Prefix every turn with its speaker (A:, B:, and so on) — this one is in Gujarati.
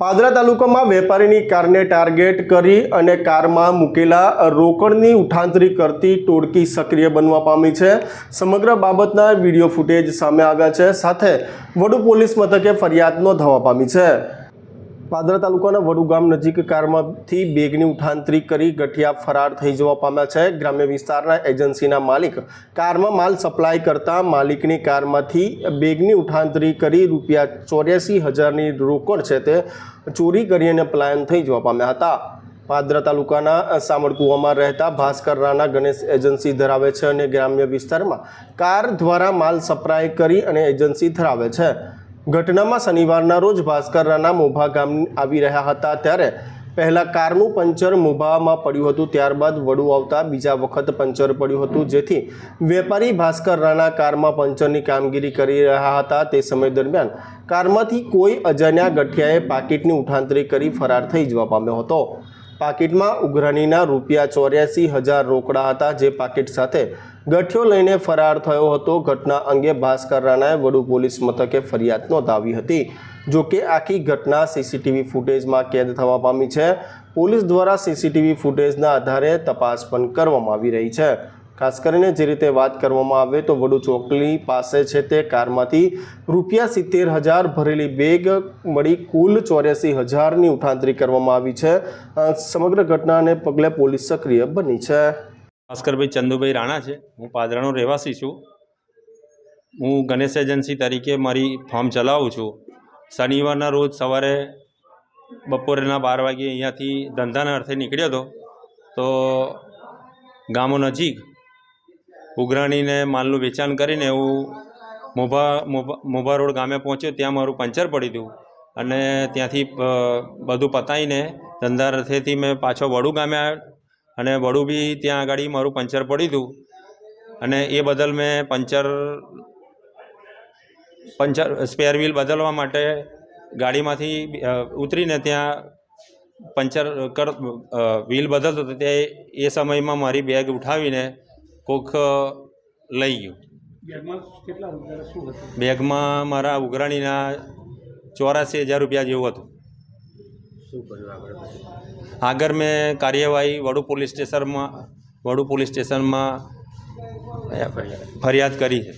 A: પાદરા તાલુકામાં વેપારીની કારને ટાર્ગેટ કરી અને કારમાં મૂકેલા રોકડની ઉઠાંતરી કરતી ટોળકી સક્રિય બનવા પામી છે. સમગ્ર બાબતના વીડિયો ફૂટેજ સામે આવ્યા છે. સાથે વડુ પોલીસ મથકે ફરિયાદ નોંધાવા પામી છે. પાદરા તાલુકાના વડુ ગામ નજીક કારમાંથી બેગની ઉઠાંતરી કરી ગઠિયા ફરાર થઈ જવા પામ્યા છે. ગ્રામ્ય વિસ્તારના એજન્સીના માલિક કારમાં માલ સપ્લાય કરતા માલિકની કારમાંથી બેગની ઉઠાંતરી કરી રૂપિયા ચોર્યાસી હજારની રોકડ છે તે ચોરી કરી અને પલાયન થઈ જવા પામ્યા હતા. પાદરા તાલુકાના સામળકુવામાં રહેતા ભાસ્કર રાણા ગણેશ એજન્સી ધરાવે છે અને ગ્રામ્ય વિસ્તારમાં કાર દ્વારા માલ સપ્લાય કરી અને એજન્સી ધરાવે છે. ઘટનામાં શનિવારના રોજ ભાસ્કર રાણા મોભા ગામ આવી રહ્યા હતા ત્યારે પહેલાં કારનું પંચર મોભામાં પડ્યું હતું, ત્યારબાદ વડુ આવતા બીજા વખત પંચર પડ્યું હતું, જેથી વેપારી ભાસ્કર રાણા કારમાં પંચરની કામગીરી કરી રહ્યા હતા. તે સમય દરમિયાન કારમાંથી કોઈ અજાણ્યા ગઠિયાએ પાકીટની ઉઠાંતરી કરી ફરાર થઈ જવા પામ્યો હતો. પાકીટમાં ઉઘરાણીના રૂપિયા ચોર્યાસી હજાર રોકડા હતા, જે પાકીટ સાથે ગઠિયો લઈને ફરાર થયો હતો. ઘટના અંગે ભાસ્કર રાણાએ વડુ પોલીસ મથકે ફરિયાદ નોંધાવી હતી. જો કે આખી ઘટના સીસીટીવી ફૂટેજમાં કેદ થવા પામી છે. પોલીસ દ્વારા સીસીટીવી ફૂટેજના આધારે તપાસ પણ કરવામાં આવી રહી છે. ખાસ કરીને જે રીતે વાત કરવામાં આવે તો વડુ ચોકલી પાસે છે તે કારમાંથી રૂપિયા સિત્તેર હજાર ભરેલી બેગ મળી કુલ ચોર્યાસી હજારની ઉઠાંતરી કરવામાં આવી છે. સમગ્ર ઘટનાને પગલે પોલીસ સક્રિય બની છે.
B: ભાસ્કરભાઈ ચંદુભાઈ રાણા છે. હું પાદરાનો રહેવાસી છું. હું ગણેશ એજન્સી તરીકે મારી ફોર્મ ચલાવું છું. શનિવારના રોજ સવારે બપોરેના બાર વાગે અહીંયાથી ધંધાના અર્થે નીકળ્યો હતો. તો ગામો નજીક ઉઘરાણીને માલનું વેચાણ કરીને હું મોભા મોભા મોભા રોડ ગામે પહોંચ્યો, ત્યાં મારું પંચર પડી હતું અને ત્યાંથી બધું પતાવીને ધંધા અર્થેથી મેં પાછો વડુ ગામે અને વડુ બી ત્યાં આગળ મારું પંચર પડ્યું હતું અને એ બદલ મેં પંચર પંચર સ્પેર વ્હીલ બદલવા માટે ગાડીમાંથી ઉતરીને ત્યાં પંચર કર વ્હીલ બદલતો હતો. તે એ સમયમાં મારી બેગ ઉઠાવીને કોક લઈ ગયું.
C: બેગમાં
B: મારા ઉઘરાણીના ચોરાસી હજાર રૂપિયા જેવું હતું. આગળ મેં કાર્યવાહી વડુ પોલીસ સ્ટેશનમાં વડુ પોલીસ સ્ટેશનમાં ફરિયાદ કરી છે.